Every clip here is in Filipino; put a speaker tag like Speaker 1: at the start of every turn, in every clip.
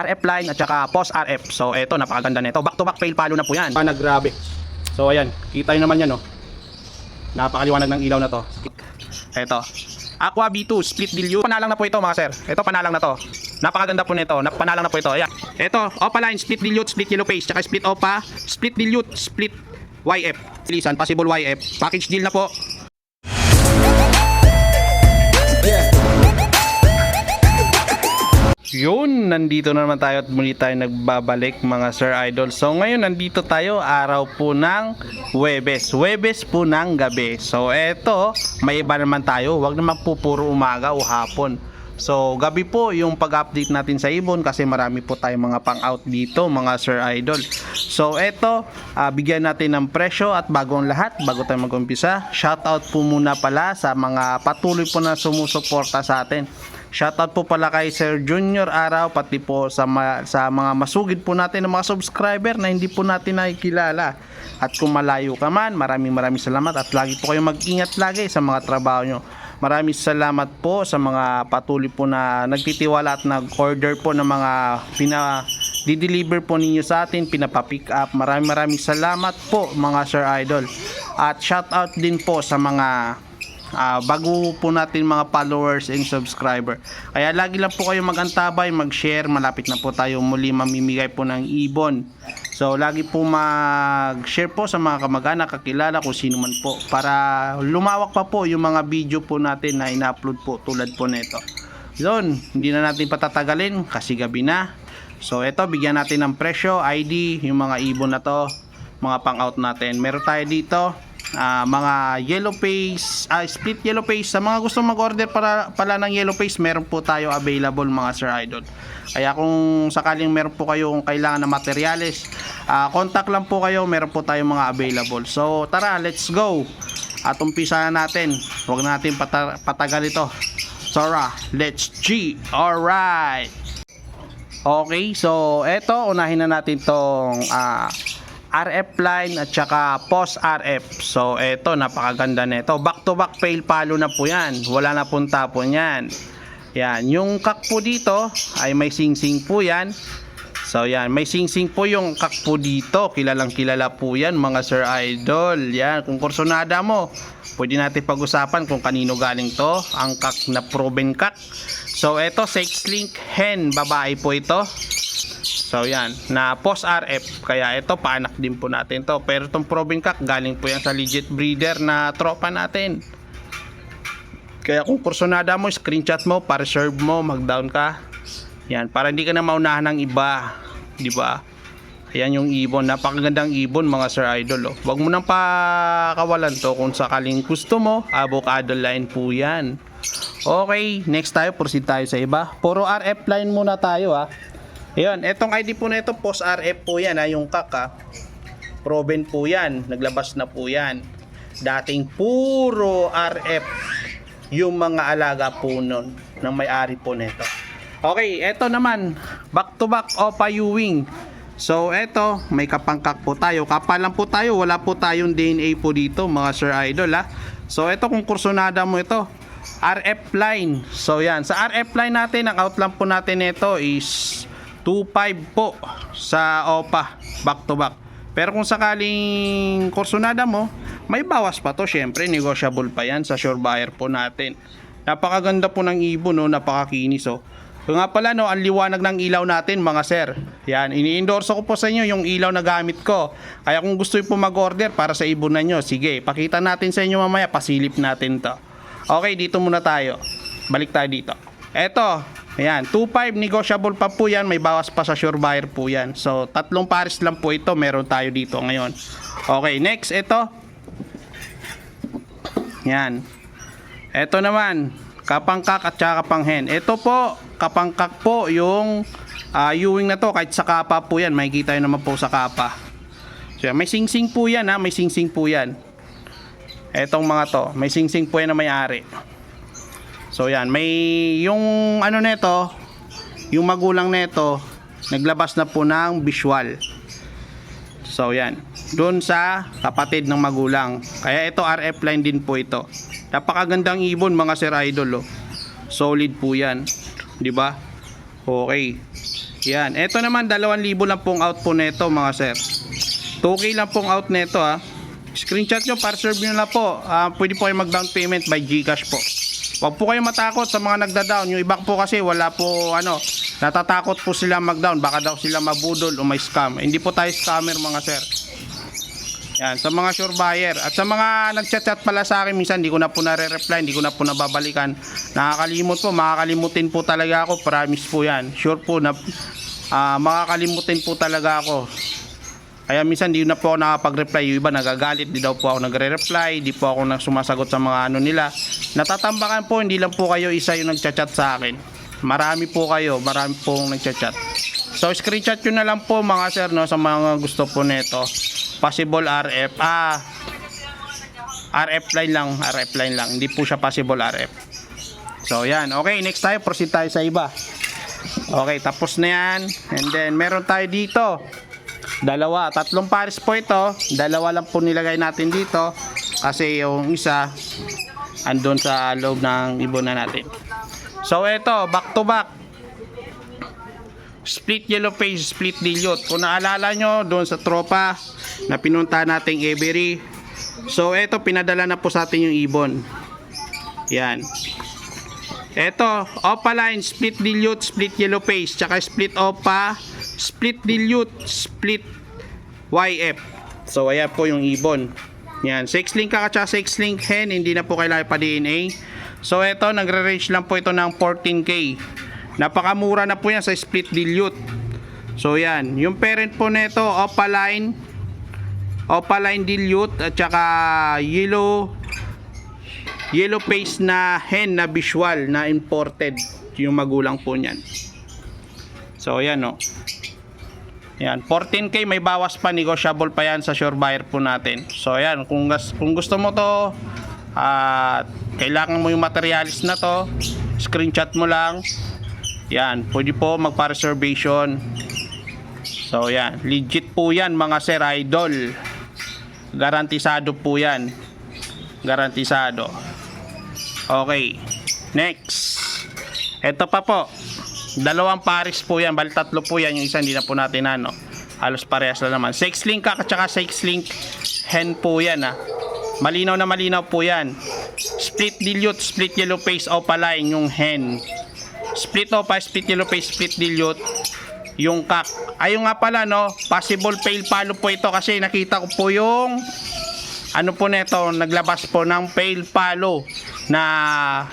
Speaker 1: RF line at saka post RF. So eto napakaganda nito. Back to back fail palo na po yan. Naggrabe. So ayan, kita niyo naman yan oh. Napakaliwanag ng ilaw na to. Eto. Aqua B2 split dilute. Panalang na po ito mga sir. Ito panalang na to. Napakaganda po nito. Nap- Panalang na po ito. Ayan. Ito, Opaline split dilute, split yellow paste, tsaka split Opa, split dilute, split YF. Lisan, possible YF. Package deal na po. Yun, nandito na naman tayo at muli tayo nagbabalik mga Sir Idol. So ngayon nandito tayo araw po ng Webes. Webes po ng gabi. So eto, may iba naman tayo. Huwag naman po puro umaga o hapon. So gabi po yung pag-update natin sa Ibon kasi marami po tayong mga pang-out dito mga Sir Idol. So eto, ah, bigyan natin ng presyo at bagong lahat bago tayo mag-umpisa. Shoutout po muna pala sa mga patuloy po na sumusuporta sa atin. Shoutout po pala kay Sir Junior Araw pati po sa, ma- sa mga masugid po natin ng mga subscriber na hindi po natin nakikilala. At kung malayo ka man, maraming maraming salamat at lagi po kayong mag-ingat lagi sa mga trabaho nyo. Maraming salamat po sa mga patuloy po na nagtitiwala at nag-order po ng mga pina di-deliver po ninyo sa atin, pinapa-pick up. Maraming maraming salamat po mga Sir Idol. At shoutout din po sa mga Ah, bago po natin mga followers and subscriber. Kaya lagi lang po kayo magantabay, mag-share, malapit na po tayo muli mamimigay po ng ibon. So lagi po mag-share po sa mga kamag-anak, kakilala kung sino man po para lumawak pa po yung mga video po natin na ina-upload po tulad po nito. Yun, hindi na natin patatagalin kasi gabi na. So ito, bigyan natin ng presyo, ID, yung mga ibon na to, mga pang-out natin. Meron tayo dito, ah, mga yellow face, ah, split yellow face. Sa mga gusto mag-order para, pala ng yellow face, meron po tayo available mga Sir Idol. Kaya kung sakaling meron po kayong kailangan na materyales, ah, contact lang po kayo, meron po tayong mga available. So tara, let's go! At umpisa na natin. Huwag natin pata- patagal ito. Tara, let's G! Alright! Okay, so eto unahin na natin tong ah, RF line at saka post RF. So eto napakaganda nito. Back to back fail palo na po 'yan. Wala na pong tapon 'yan. Yan, yung kak po dito ay may sing-sing po 'yan. So yan, may sing-sing po yung kak po dito. Kilalang kilala po 'yan mga Sir Idol. Yan, kung kursonada mo, pwede natin pag-usapan kung kanino galing to. Ang kak na proven kak. So eto, sex link hen, babae po ito. So yan, na post RF. Kaya ito, paanak din po natin to. Pero itong proven kak, galing po yan sa legit breeder na tropa natin. Kaya kung kursonada mo, screenshot mo, para serve mo, mag-down ka. Yan, para hindi ka na maunahan ng iba. Di ba? Ayan yung ibon. Napakagandang ibon mga Sir Idol. Oh. Huwag mo nang pakawalan to kung sakaling gusto mo. Avocado line po yan. Okay, next tayo. Proceed tayo sa iba. Puro RF line muna tayo ha. Ayan, etong ID po na ito, post RF po yan ha, yung kaka. Proven po yan. Naglabas na po yan. Dating puro RF yung mga alaga po nun ng may-ari po nito. Okay, eto naman, back to back Opa Ewing. So, eto, may kapangkak po tayo. Kapal lang po tayo, wala po tayong DNA po dito, mga Sir Idol, ha. So, eto, kung kursonada mo ito, RF line. So, yan. Sa RF line natin, ang out lang po natin nito is 2.5 po sa OPA, back to back. Pero kung sakaling kursonada mo, may bawas pa to, syempre, negotiable pa yan sa sure buyer po natin. Napakaganda po ng ibon, no? napakakinis, oh. So nga pala no, ang liwanag ng ilaw natin mga sir. Yan, ini-endorse ko po sa inyo yung ilaw na gamit ko. Kaya kung gusto po mag-order para sa ibunan nyo, sige, pakita natin sa inyo mamaya, pasilip natin to. Okay, dito muna tayo. Balik tayo dito. Eto, ayan, 2.5 negotiable pa po yan, may bawas pa sa sure buyer po yan. So, tatlong pares lang po ito, meron tayo dito ngayon. Okay, next, ito. Yan. Ito naman, kapangkak at saka kapanghen. Ito po, kapangkak po yung ah, Ewing na to. Kahit sa kapa po yan, makikita nyo naman po sa kapa. So, may singsing po yan ha, may singsing po yan. Etong mga to, may singsing po yan na may-ari. So yan, may yung ano nito, yung magulang nito, naglabas na po ng visual. So yan, doon sa kapatid ng magulang. Kaya ito RF line din po ito. Napakagandang ibon mga sir idol oh. Solid po yan, 'di ba? Okay. Yan. Ito naman, 2,000 lang pong out po nito mga sir. 2K lang pong out nito ha. Screenshot nyo, para serve nyo na po. Ah, pwede po kayo mag-down payment by Gcash po. Huwag po kayo matakot sa mga nagda-down. Yung iba po kasi wala po ano, natatakot po sila mag-down. Baka daw sila mabudol o may scam. Hindi po tayo scammer mga sir. Yan, sa mga sure buyer. At sa mga nagchat-chat pala sa akin, minsan hindi ko na po nare-reply, hindi ko na po nababalikan. Nakakalimot po, makakalimutin po talaga ako, promise po yan. Sure po na ah, makakalimutin po talaga ako. Kaya minsan hindi na po ako nakapag-reply. Yung iba nagagalit, di daw po ako nagre-reply, di po ako sumasagot sa mga ano nila. Natatambakan po, hindi lang po kayo isa yung nagchat-chat sa akin. Marami po kayo, marami pong nagchat-chat. So screenshot yun na lang po mga sir no, sa mga gusto po nito. Possible RF. Ah, RF line lang, RF line lang. Hindi po siya possible RF. So yan, okay, next tayo, proceed tayo sa iba. Okay, tapos na yan. And then meron tayo dito. Dalawa, tatlong pares po ito. Dalawa lang po nilagay natin dito. Kasi yung isa andun sa loob ng ibon na natin. So ito, back to back. Split yellow face, split dilute. Kung naalala nyo, doon sa tropa na pinunta nating Every. So ito, pinadala na po sa atin yung ibon. Yan. Ito, opaline, split dilute, split yellow face, tsaka split opa, split dilute, split YF. So, ayan po yung ibon. Yan, 6 link ka at 6 link hen, hindi na po kailangan pa DNA. So, ito, nagre-range lang po ito ng 14K. Napakamura na po yan sa split dilute. So, yan. Yung parent po nito, opaline, opaline dilute, at saka yellow yellow face na hen na visual na imported yung magulang po niyan so yan o yan 14k may bawas pa negotiable pa yan sa sure buyer po natin so yan kung, kung gusto mo to at kailangan mo yung materialis na to screenshot mo lang yan pwede po magpa reservation so yan legit po yan mga sir idol garantisado po yan garantisado Okay. Next. Ito pa po. Dalawang pares po yan. Bali tatlo po yan. Yung isa hindi na po natin ano. Halos parehas lang naman. Sex link ka at saka sex link hen po yan ha. Malinaw na malinaw po yan. Split dilute, split yellow face opaline yung hen. Split opa, split yellow face, split dilute yung kak. Ayun nga pala no, possible fail palo po ito kasi nakita ko po yung ano po neto, naglabas po ng pale palo na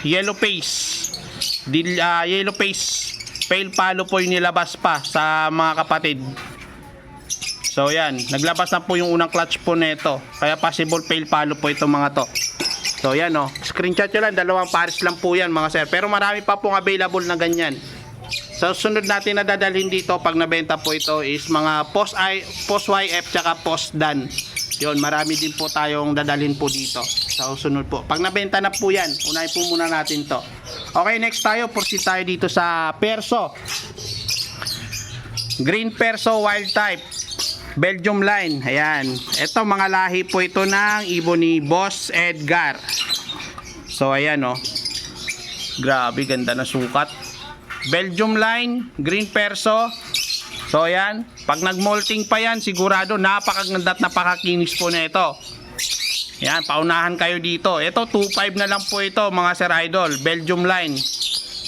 Speaker 1: yellow face. Dil, ah, yellow face pale palo po yung nilabas pa sa mga kapatid. So yan, naglabas na po yung unang clutch po nito. Kaya possible pale palo po itong mga to. So yan oh, screenshot nyo lang, dalawang pares lang po yan mga sir. Pero marami pa pong available na ganyan. Sa sunod natin na dadalhin dito pag nabenta po ito is mga post, I, post YF tsaka post dan. Yun, marami din po tayong dadalhin po dito sa susunod po. Pag nabenta na po yan, unahin po muna natin to. Okay, next tayo, proceed tayo dito sa Perso. Green Perso Wild Type. Belgium line. Ayan. Ito mga lahi po ito ng ibon ni Boss Edgar. So ayan oh. Grabe ganda na sukat. Belgium line, green perso. So ayan, pag nagmolting pa yan, sigurado napakaganda at napakakinis po na ito. Yan, paunahan kayo dito. Ito 2.5 na lang po ito mga sir idol. Belgium line.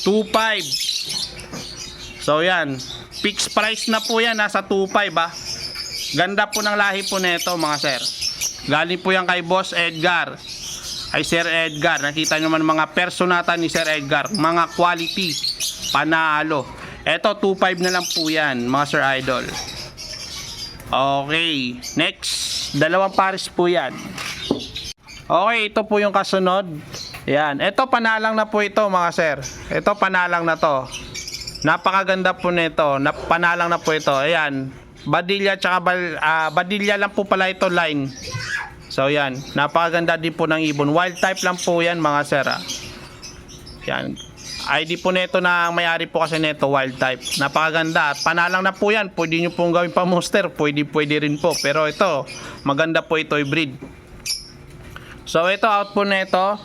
Speaker 1: 2.5. So yan, fixed price na po yan nasa 2.5 ah. Ganda po ng lahi po nito mga sir. Galing po yan kay Boss Edgar. Ay Sir Edgar, nakita nyo man mga personata ni Sir Edgar, mga quality, panalo. Eto 2.5 na lang po yan, mga Sir Idol. Okay, next, dalawang pares po yan. Okay, ito po yung kasunod. Yan, ito panalang na po ito mga sir. Ito panalang na to. Napakaganda po nito. Nap panalang na po ito. Ayan, Badilla tsaka bal, ah, Badilla lang po pala ito line. So yan, napakaganda din po ng ibon. Wild type lang po yan mga sir. ah. Yan. ID po nito na may-ari po kasi nito wild type. Napakaganda. Panalang na po yan. Pwede nyo pong gawin pa monster. Pwede, pwede rin po. Pero ito, maganda po ito i-breed. So ito out po nito.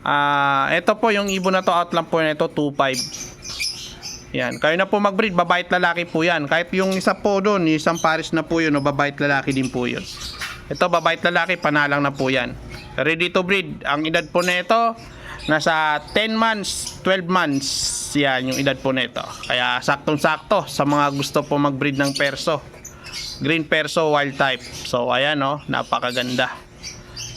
Speaker 1: Ah, ito po yung ibon na to out lang po nito 2.5. Yan. Kayo na po mag-breed, babait lalaki po yan. Kahit yung isa po doon, isang pares na po yun, no, babait lalaki din po yun. Ito, babait lalaki, panalang na po yan. Ready to breed. Ang edad po nito, nasa 10 months, 12 months. Yan, yung edad po nito. Kaya saktong-sakto sa mga gusto po mag-breed ng perso. Green perso wild type. So, ayan, no, napakaganda.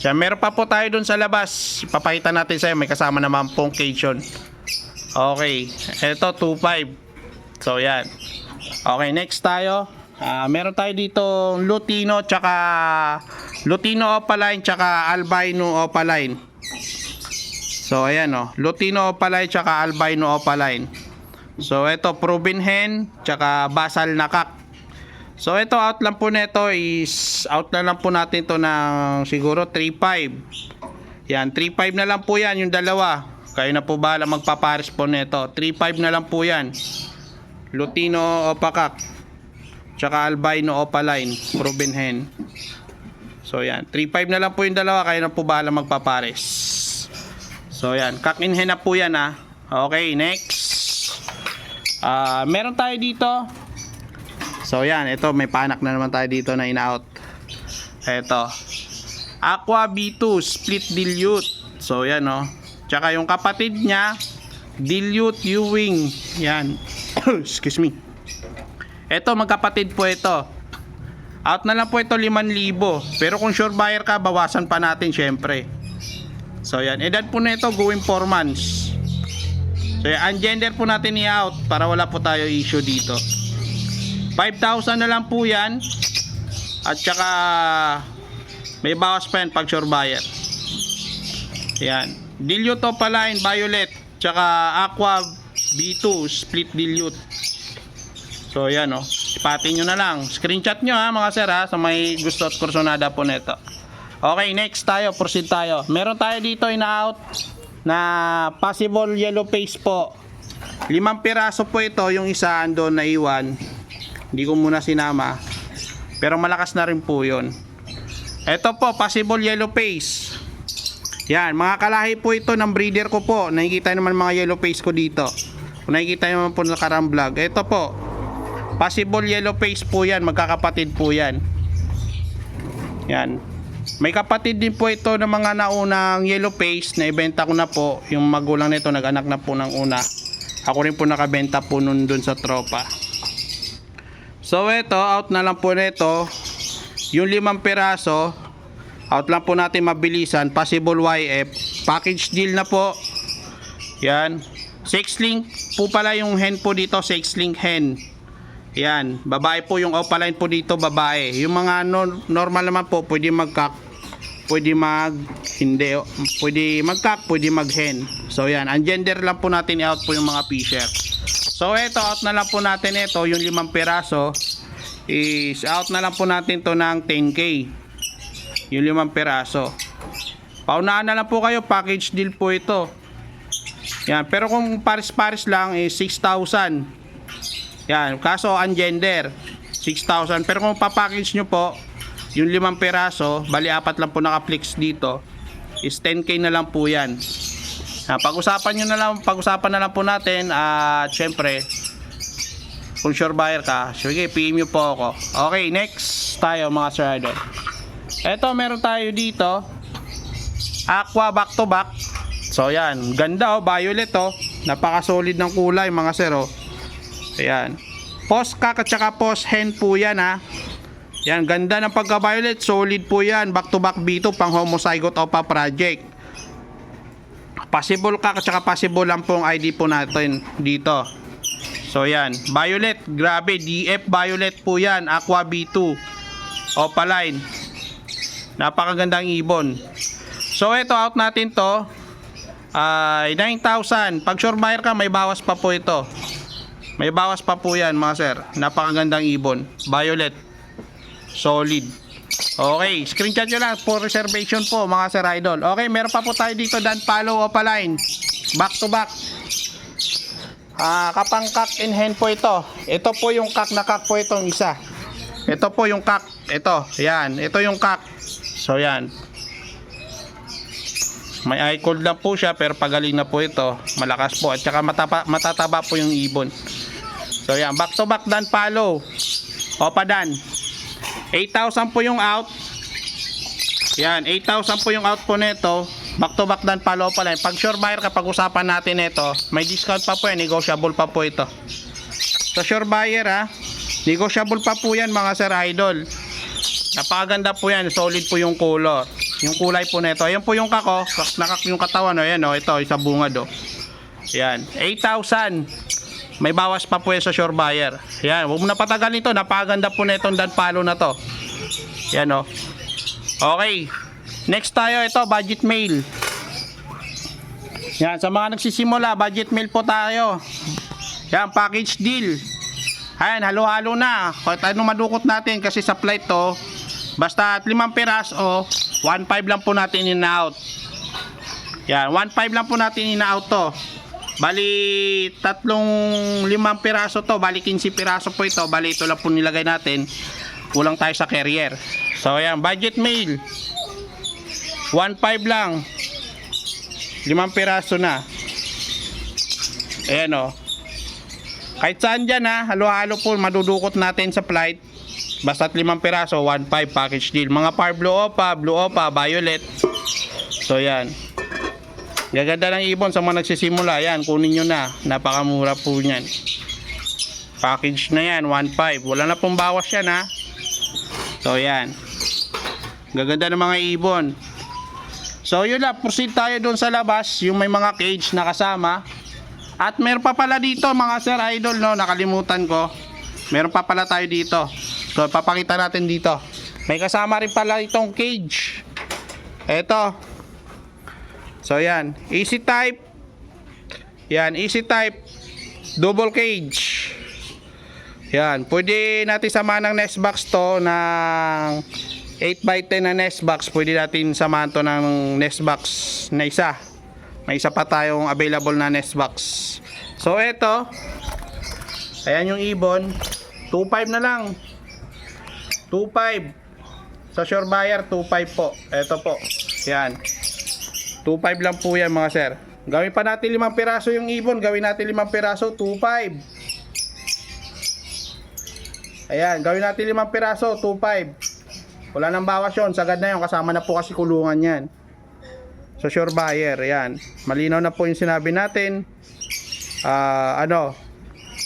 Speaker 1: Siya, meron pa po tayo doon sa labas. Ipapakita natin sa'yo. May kasama naman pong cage. Okay. Ito, 2.5. So, yan. Okay, next tayo. Ah, meron tayo dito Lutino tsaka Lutino Opaline tsaka Albino Opaline. So, ayan o. Lutino Opaline tsaka Albino Opaline. So, ito, proven hen tsaka basal na kak. So, ito, out lang po nito is, out na lang po natin to ng siguro 3.5. Yan, 3.5 na lang po yan, yung dalawa. Kayo na po bahala magpapares po nito. 3.5 na lang po yan. Lutino Opakak. Tsaka Albino Opaline. Proven hen. So, yan. 3.5 na lang po yung dalawa. Kayo na po bahala magpapares. So, yan. Kak in hen na po yan, ha. Okay, next. Ah, meron tayo dito. So yan, ito may panak na naman tayo dito na in-out. Ito. Aqua B2 split dilute. So yan oh. Tsaka yung kapatid niya dilute Ewing. Yan. Excuse me. Ito magkapatid po ito. Out na lang po ito 5,000. Pero kung sure buyer ka, bawasan pa natin syempre. So yan, edad po na going 4 months. So yan, ang gender po natin i-out para wala po tayo issue dito. 5,000 na lang po yan. At saka may bawas pa yan pag sure buyer. Yan. Dilute Opaline Violet. Tsaka Aqua B2 Split Dilute. So yan. Oh. Ipatin nyo na lang. Screenshot nyo ha mga sir ha. Sa may gusto at kursonada po nito. Okay, next tayo. Proceed tayo. Meron tayo dito in-out na possible yellow face po. Limang piraso po ito. Yung isa andon na iwan. Hindi ko muna sinama. Pero malakas na rin po yun. Ito po, possible yellow face. Yan, mga kalahi po ito ng breeder ko po. Nakikita naman mga yellow face ko dito. Kung nakikita naman po sa karang vlog. Ito po, possible yellow face po yan. Magkakapatid po yan. Yan. May kapatid din po ito ng mga naunang yellow face na ibenta ko na po. Yung magulang nito nag-anak na po ng una. Ako rin po nakabenta po nun dun sa tropa. So ito, out na lang po nito. Yung limang piraso, out lang po natin mabilisan. Possible YF. Package deal na po. Yan. Sex link po pala yung hen po dito. Sex link hen. Yan. Babae po yung opaline po dito. Babae. Yung mga nor- normal naman po, pwede magkak. Pwede mag hindi. Pwede magkak, pwede maghen. So yan. Ang gender lang po natin i-out po yung mga fisher. So eto out na lang po natin ito yung limang piraso is out na lang po natin to ng 10k. Yung limang piraso. Paunahan na lang po kayo package deal po ito. Yan, pero kung pares-pares lang is 6,000. Yan, kaso ang gender 6,000. Pero kung papackage nyo po yung limang piraso, bali apat lang po naka-flex dito is 10k na lang po yan. Ah, pag-usapan nyo na lang, pag-usapan na lang po natin at syempre kung sure buyer ka, sige, PM nyo po ako. Okay, next tayo mga sir idol. Eto, meron tayo dito. Aqua back to back. So, yan. Ganda oh, violet oh. Napaka-solid ng kulay mga sir oh. Ayan. Post kak at saka post hen po yan ha. Yan, ganda ng pagka-violet. Solid po yan. Back to back B2 pang homozygote OPA project. Possible ka at saka possible lang pong ID po natin dito. So yan, Violet, grabe, DF Violet po yan, Aqua B2, Opaline. Napakagandang ibon. So ito, out natin to, ay 9,000. Pag sure buyer ka, may bawas pa po ito. May bawas pa po yan mga sir. Napakagandang ibon. Violet. Solid. Okay, screenshot nyo lang for reservation po mga sir idol. Okay, meron pa po tayo dito dan follow opaline. Back to back. Ah, kapang kak in hand po ito. Ito po yung kak na kak po itong isa. Ito po yung kak. Ito, yan. Ito yung kak. So yan. May eye cold lang po siya pero pagaling na po ito. Malakas po at saka matapa, matataba po yung ibon. So yan, back to back dan follow. Opa dan. 8,000 po yung out. Yan, 8,000 po yung out po nito. Back to back dan follow pa lang. Pag sure buyer kapag usapan natin ito, may discount pa po yan, negotiable pa po ito. Sa sure buyer ha, negotiable pa po yan mga sir idol. Napakaganda po yan, solid po yung color. Yung kulay po nito. Ayan po yung kako, nakak yung katawan oh, ayan oh, ito isa bungad oh. Yan, 8,000. May bawas pa po sa sure buyer. Yan, huwag mo na patagal nito. Napakaganda po na itong dan palo na to. Yan oh. Okay. Next tayo ito, budget mail. Yan, sa mga nagsisimula, budget mail po tayo. Yan, package deal. Ayan, halo-halo na. Kahit anong madukot natin kasi sa flight to, basta at limang piras o 1.5 lang po natin in out. Yan, 1.5 lang po natin in out to. Bali, tatlong limang piraso to, bali 15 piraso po ito, bali ito lang po nilagay natin. Kulang tayo sa carrier. So ayan, budget mail. 1.5 lang. Limang piraso na. Ayan o. Kahit saan dyan ha, halo-halo po, madudukot natin sa flight. Basta't limang piraso, 1.5 package deal. Mga par blue opa, blue opa, violet. So yan. Gaganda ng ibon sa mga nagsisimula. Yan, kunin nyo na. Napakamura po yan. Package na yan, 1.5. Wala na pong bawas yan ha. So yan. Gaganda ng mga ibon. So yun lang, proceed tayo doon sa labas, yung may mga cage na kasama. At meron pa pala dito mga sir idol no, nakalimutan ko. Meron pa pala tayo dito. So papakita natin dito. May kasama rin pala itong cage. Ito. So yan, easy type. Yan, easy type. Double cage. Yan, pwede natin samahan ng nest box to ng 8x10 na nest box. Pwede natin samahan to ng nest box na isa. May isa pa tayong available na nest box. So eto, ayan yung ibon. 2.5 na lang. 2.5. Sa sure buyer, 2.5 po. Eto po. Yan. 2.5 lang po yan mga sir. Gawin pa natin limang piraso yung ibon. Gawin natin limang piraso, 2.5. Ayan, gawin natin limang piraso, 2.5. Wala nang bawas yun. Sagad na yun. Kasama na po kasi kulungan yan. So sure buyer, ayan. Malinaw na po yung sinabi natin. Ah, ano,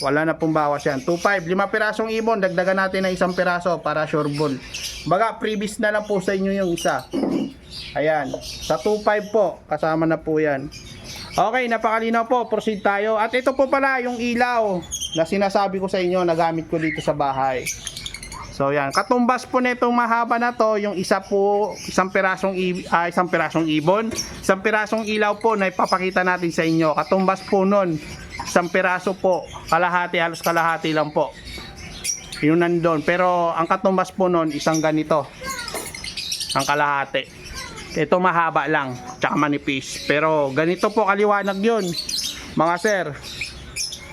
Speaker 1: wala na pong bawas yan. 2.5, lima pirasong ibon, dagdagan natin ng isang piraso para sure ball. Baga, previous na lang po sa inyo yung isa. Ayan, sa 2.5 po, kasama na po yan. Okay, napakalinaw po, proceed tayo. At ito po pala yung ilaw na sinasabi ko sa inyo na gamit ko dito sa bahay. So yan, katumbas po nitong mahaba na to, yung isa po, isang pirasong i- ah, isang pirasong ibon, isang pirasong ilaw po na ipapakita natin sa inyo. Katumbas po nun, isang piraso po, kalahati, halos kalahati lang po. Yun nandun. Pero ang katumbas po nun, isang ganito. Ang kalahati. Ito mahaba lang, tsaka manipis. Pero ganito po kaliwanag yun, mga sir.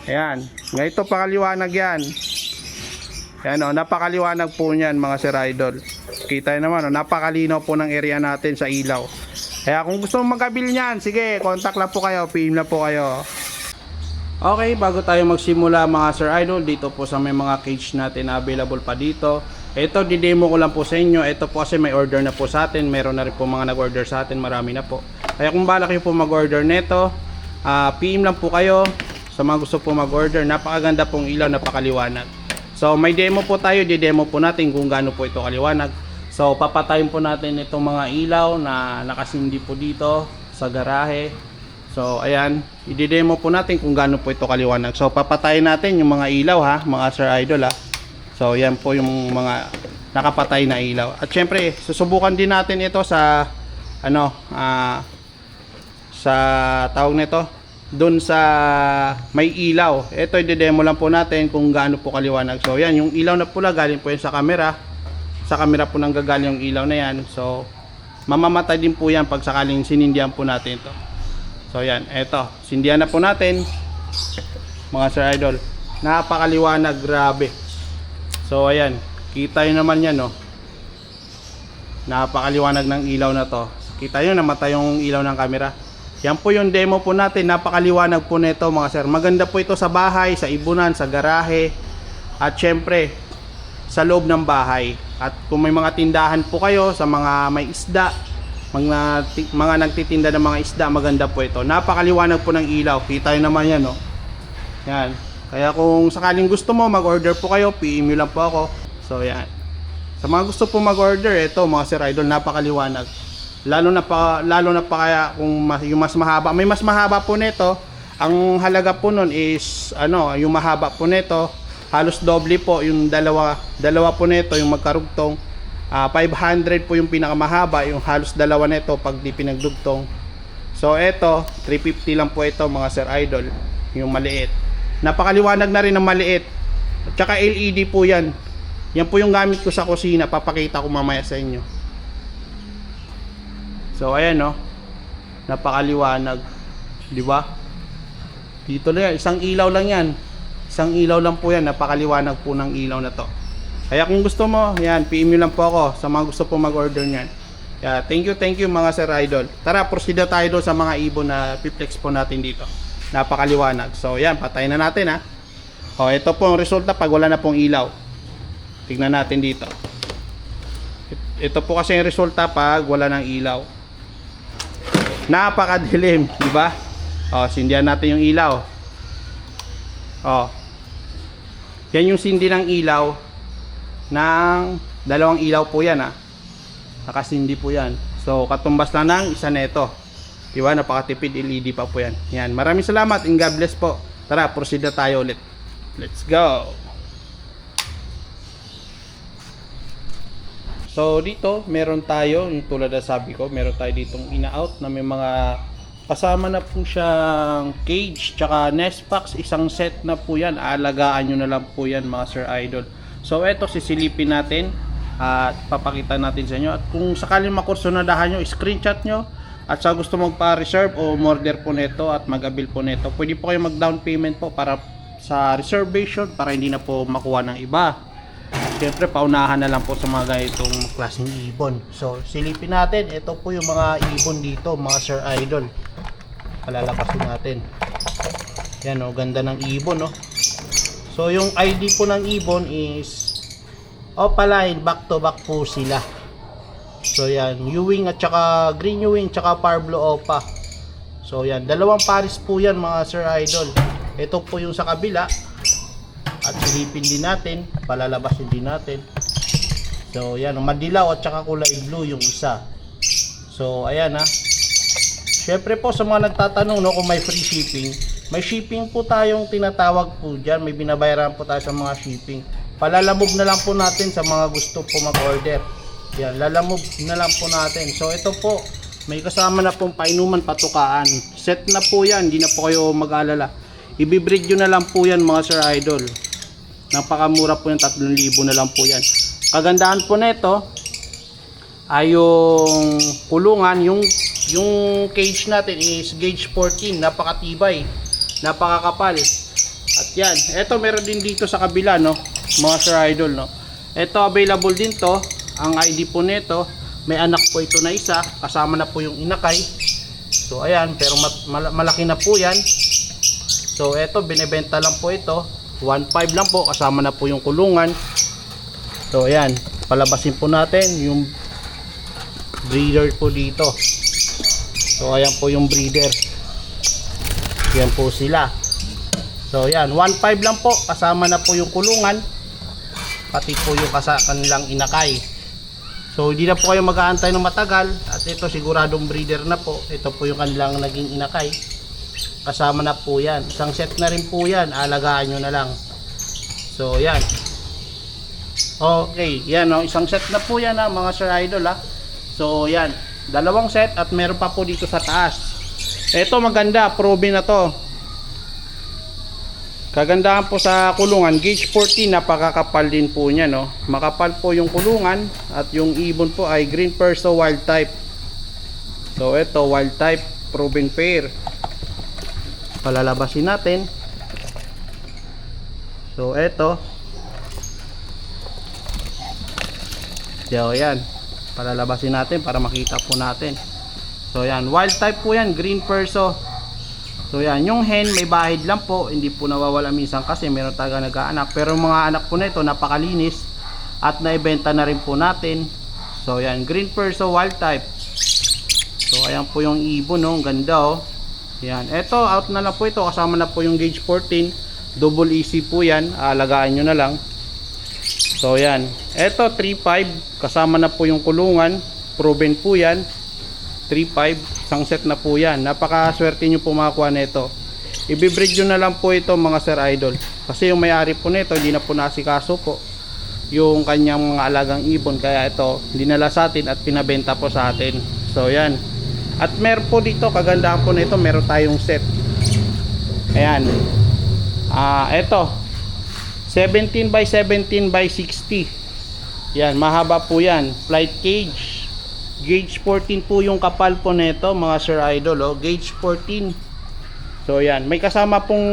Speaker 1: Ayan, ganito pa kaliwanag yan. Yan o, napakaliwanag po niyan mga sir idol. Kita naman o, napakalinaw po ng area natin sa ilaw. Kaya kung gusto mong magabil niyan, sige, contact lang po kayo, PM lang po kayo. Okay, bago tayo magsimula mga sir idol, dito po sa may mga cage natin na available pa dito. Ito, didemo ko lang po sa inyo. Ito po kasi may order na po sa atin. Meron na rin po mga nag-order sa atin. Marami na po. Kaya kung bala kayo po mag-order nito, ah, PM lang po kayo sa mga gusto po mag-order. Napakaganda pong ilaw, napakaliwanag. So may demo po tayo, di-demo po natin kung gaano po ito kaliwanag. So papatayin po natin itong mga ilaw na nakasindi po dito sa garahe. So ayan, i-demo po natin kung gaano po ito kaliwanag. So papatayin natin yung mga ilaw ha, mga sir idol ha. So yan po yung mga nakapatay na ilaw. At syempre, susubukan din natin ito sa ano, ah sa tawag nito doon sa may ilaw. Ito i-demo lang po natin kung gaano po kaliwanag. So yan, yung ilaw na pula galing po yan sa camera. Sa camera po nang gagaling yung ilaw na yan. So mamamatay din po yan pag sakaling sinindihan po natin ito. So yan, eto, sindihan na po natin. Mga Sir Idol, napakaliwanag, grabe. So ayan, kita nyo naman yan no. Napakaliwanag ng ilaw na to. Kita nyo, namatay yung ilaw ng camera. Yan po yung demo po natin. Napakaliwanag po nito mga sir. Maganda po ito sa bahay, sa ibunan, sa garahe. At syempre, sa loob ng bahay. At kung may mga tindahan po kayo sa mga may isda, mga, mga nagtitinda ng mga isda, maganda po ito. Napakaliwanag po ng ilaw. Kita nyo naman yan, no? Yan. Kaya kung sakaling gusto mo, mag-order po kayo, PM nyo lang po ako. So, yan. Sa mga gusto po mag-order, ito mga Sir Idol, napakaliwanag. Lalo na pa lalo na pa kaya kung mas, yung mas mahaba, may mas mahaba po nito. Ang halaga po nun is ano, yung mahaba po nito, halos doble po yung dalawa dalawa po nito yung magkarugtong. Ah, 500 po yung pinakamahaba, yung halos dalawa nito pag di pinagdugtong. So eto, 350 lang po ito mga Sir Idol, yung maliit. Napakaliwanag na rin ng maliit. At saka LED po yan. Yan po yung gamit ko sa kusina. Papakita ko mamaya sa inyo. So ayan no. Napakaliwanag. 'Di ba? Dito lang yan. Isang ilaw lang yan. Isang ilaw lang po yan. Napakaliwanag po ng ilaw na to. Kaya kung gusto mo, yan, PM nyo lang po ako sa mga gusto po mag-order niyan. Kaya thank you, thank you mga Sir Idol. Tara, proceed na tayo doon sa mga ibon na piplex po natin dito. Napakaliwanag. So yan, patayin na natin ha. O, ito po ang resulta pag wala na pong ilaw. Tignan natin dito. Ito po kasi yung resulta pag wala ng ilaw. Napakadilim, di ba? O, sindihan natin yung ilaw. O. Yan yung sindi ng ilaw ng dalawang ilaw po yan ha. Nakasindi po yan. So, katumbas na ng isa neto. Di ba? Napakatipid LED pa po yan. Yan. Maraming salamat and God bless po. Tara, proceed na tayo ulit. Let's go! So dito, meron tayo, yung tulad na sabi ko, meron tayo ditong ina-out na may mga kasama na po siyang cage, tsaka nest box, isang set na po yan. Aalagaan nyo na lang po yan mga Sir Idol. So eto, sisilipin natin at papakita natin sa inyo. At kung sakaling makursunadahan nyo, screenshot nyo at sa gusto magpa-reserve o order po nito at mag-avail po nito, pwede po kayo mag-down payment po para sa reservation para hindi na po makuha ng iba. Siyempre, paunahan na lang po sa mga ganitong klaseng ibon. So, silipin natin. Ito po yung mga ibon dito, mga Sir Idol. Palalapasin natin. Yan o, ganda ng ibon, no? So, yung ID po ng ibon is Opaline, back to back po sila. So, yan. Ewing at saka Green Ewing, tsaka Parblo Opa. So, yan. Dalawang pares po yan, mga Sir Idol. Ito po yung sa kabila. At silipin din natin. Palalabasin din natin. So yan. Madilaw at saka kulay blue yung isa. So ayan ha. Syempre po sa mga nagtatanong no, kung may free shipping may shipping po tayong tinatawag po dyan. May binabayaran po tayo sa mga shipping. Palalamog na lang po natin sa mga gusto po mag order yan lalamog na lang po natin. So ito po may kasama na pong painuman patukaan. Set na po yan hindi na po kayo mag-alala. Ibibreed nyo na lang po yan mga sir idol. Napakamura po yung 3,000 na lang po yan. Kagandahan po nito ay yung kulungan, yung yung cage natin is gauge 14, napakatibay, napakakapal. At yan, ito meron din dito sa kabila no, mga Sir Idol no. Ito available din to, ang ID po nito, may anak po ito na isa, kasama na po yung inakay. So ayan, pero malaki na po yan. So ito, binebenta lang po ito. 1.5 lang po, kasama na po yung kulungan. So ayan, palabasin po natin yung breeder po dito. So ayan po yung breeder. Yan po sila. So ayan, 1.5 lang po, kasama na po yung kulungan. Pati po yung kasa kanilang inakay. So hindi na po kayo mag-aantay ng matagal. At ito siguradong breeder na po. Ito po yung kanilang naging inakay. Kasama na po yan. Isang set na rin po yan. Alagaan nyo na lang. So yan. Okay. Yan no? isang set na po yan ha, mga sir idol ha so yan. Dalawang set at meron pa po dito sa taas. Eto maganda. Proven na to kagandahan po sa kulungan gauge 14 napakakapal din po niya no? Makapal po yung kulungan at yung ibon po ay green perso wild type. So eto wild type proven pair. Palalabasin natin. So eto. So yan. Palalabasin natin para makita po natin. So yan, wild type po yan, green perso. So yan, yung hen may bahid lang po, hindi po nawawala minsan kasi meron talaga nag-aanak. Pero mga anak po nito napakalinis at naibenta na rin po natin. So yan, green perso wild type. So ayan po yung ibon no, ang ganda oh. Yan, eto out na lang po ito kasama na po yung gauge 14. Double easy po yan, alagaan nyo na lang. So yan, eto 3.5 kasama na po yung kulungan. Proven po yan. 3.5 isang na po yan. Napakaswerte nyo po makakuha nito. Ibibreed nyo na lang po ito mga sir idol. Kasi yung may-ari po nito hindi na po nasikaso po yung kanyang mga alagang ibon kaya ito dinala sa atin at pinabenta po sa atin. So yan. At meron po dito kagandahan po nito meron tayong set. Ayan. Ah, ito. 17 by 17 by 60. Yan, mahaba po yan. Flight cage. Gauge 14 po yung kapal po nito, mga Sir Idol, oh. Gauge 14. So yan, may kasama pong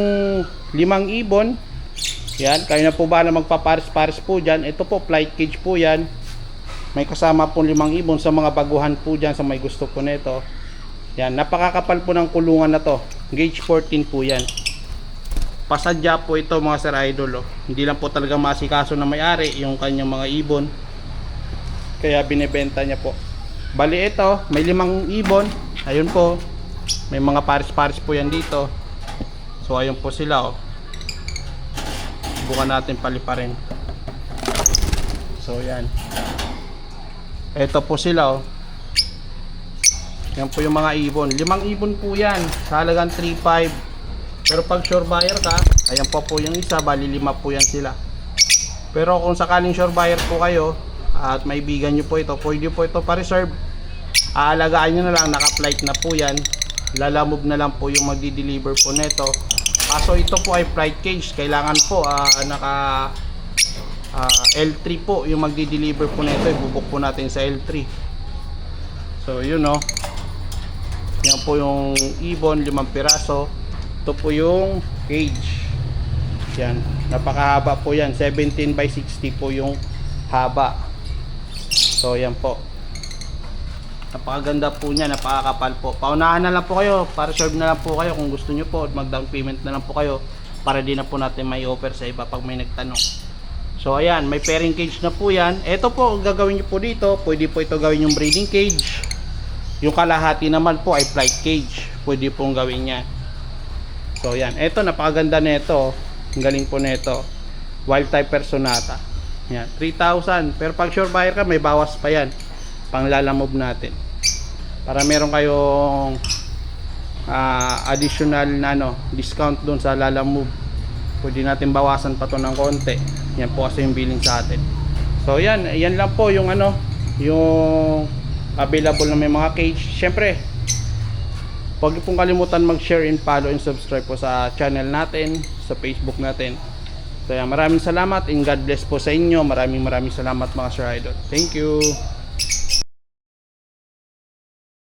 Speaker 1: limang ibon. Yan, kayo na po ba na magpapares-pares po dyan. Ito po, flight cage po yan. May kasama pong limang ibon sa mga baguhan po dyan sa may gusto po nito. Yan, napakakapal po ng kulungan na to. Gauge 14 po yan. Pasadya po ito mga sir idol. Oh. Hindi lang po talaga masikaso na may-ari yung kanyang mga ibon. Kaya binebenta niya po. Bali ito, may limang ibon. Ayun po. May mga pares-pares po yan dito. So ayun po sila oh. Subukan natin paliparin. So yan. Ito po sila oh. Yan po yung mga ibon. Limang ibon po yan. Sa halagang 3.5. Pero pag sure buyer ka, ayan po po yung isa, bali lima po yan sila. Pero kung sakaling sure buyer po kayo, at may bigan nyo po ito, pwede po ito pa-reserve. Aalagaan nyo na lang, naka-flight na po yan. Lalamove na lang po yung magdi-deliver po nito. Kaso ito po ay flight cage, kailangan po ah, naka ah, L3 po yung magdi-deliver po nito, ibubuk po natin sa L3. So yun no. Yan po yung ibon, limang piraso. Ito po yung cage. Yan. Napakahaba po yan. 17 by 60 po yung haba. So yan po. Napakaganda po niya. Napakakapal po. Paunahan na lang po kayo. Para serve na lang po kayo kung gusto nyo po. Mag down payment na lang po kayo. Para di na po natin may offer sa iba pag may nagtanong. So ayan, may pairing cage na po yan. Ito po, gagawin nyo po dito, pwede po ito gawin yung breeding cage. Yung kalahati naman po ay flight cage. Pwede pong gawin yan. So yan, ito napakaganda nito. Ang galing po nito. Wild type personata. Yan, 3,000. Pero pag sure buyer ka, may bawas pa yan. Pang lalamove natin. Para meron kayong ah, additional na ano, discount doon sa lalamove. Pwede natin bawasan pa to ng konti. Yan po kasi yung billing sa atin. So yan, yan lang po yung ano, yung available na may mga cage. Syempre, Huwag niyo pong kalimutan mag-share and follow and subscribe po sa channel natin, sa Facebook natin. Yan, maraming salamat and God bless po sa inyo. Maraming maraming salamat mga Sir Idol. Thank you.